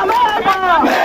আমার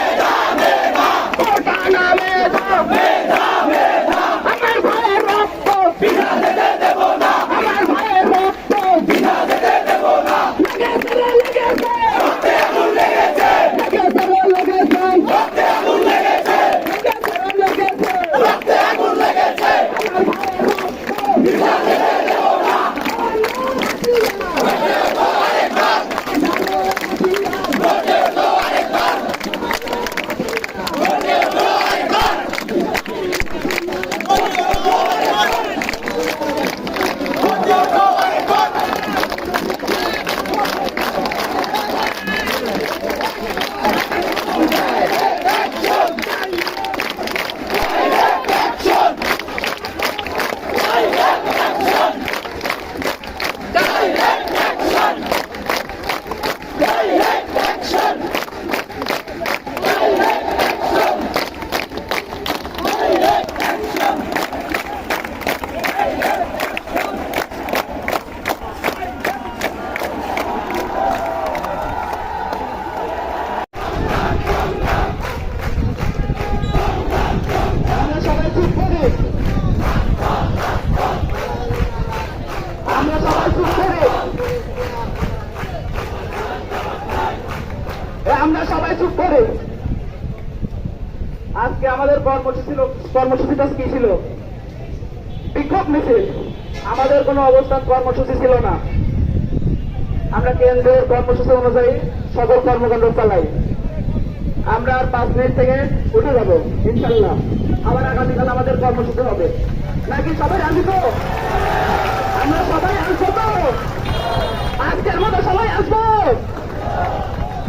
আমরা সবাই চুপ করি। আজকে আমাদের কর্মসূচি কর্মসূচিটা কি ছিল। বিক্ষোভ মিছিল। আমাদের কোনো অবস্থান কর্মসূচি ছিল না। আমরা কেন্দ্রের কর্মসূচি অনুযায়ী সকল কর্মকাণ্ড চালাই। আমরা আর পাঁচ মিনিট থেকে উঠে যাব, ইনশাল্লাহ। আবার আগামীকাল আমাদের কর্মসূচি হবে। নাকি সবাই আসবি তো? আমরা সবাই আসব তো? আজকের মতো সবাই আসব।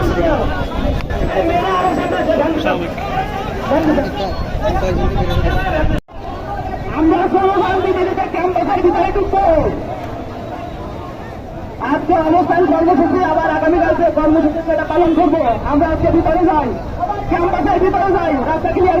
চলে যাও। এই মেয়েরা আমার ভিতরে ঢুকবো আজকে অবস্থান কর্মসূচি, আবার আগামীকালকে কর্মসূচি পালন করব। আমরা আজকে ভিতরে যাই। ক্যাম্পাসের ভিতরে যাই, রাস্তা ক্লিয়ার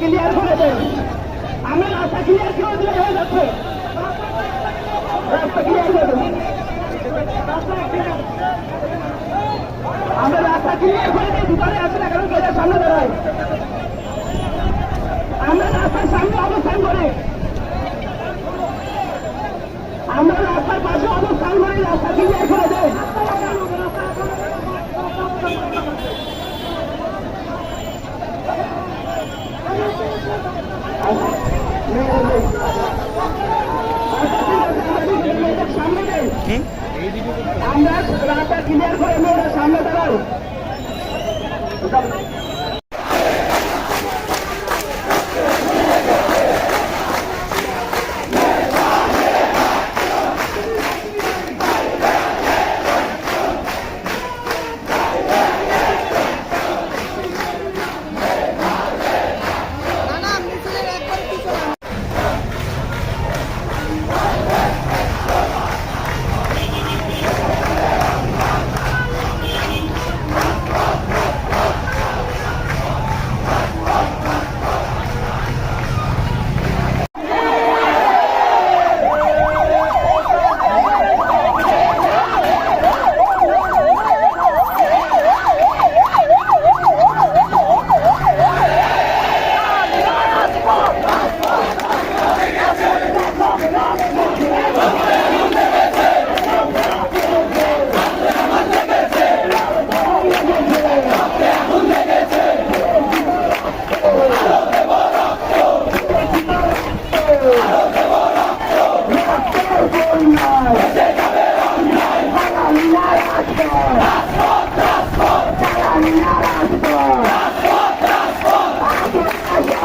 ক্লিয়ার করে দেন। আমার রাস্তা ক্লিয়ার করে দিলে হয়ে যাচ্ছে।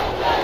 Hallelujah!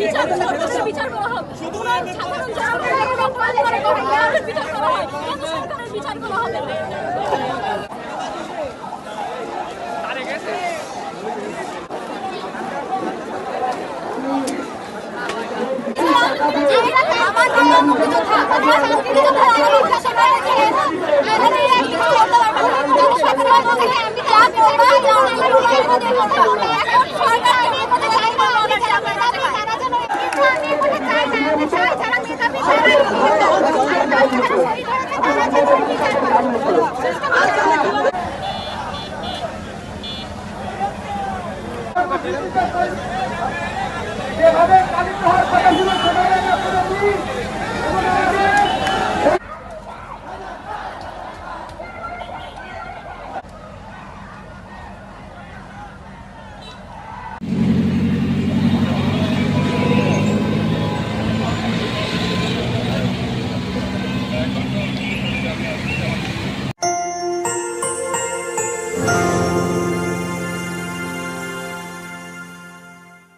বিচার করা হবে। সাধারণ যেভাবে কালী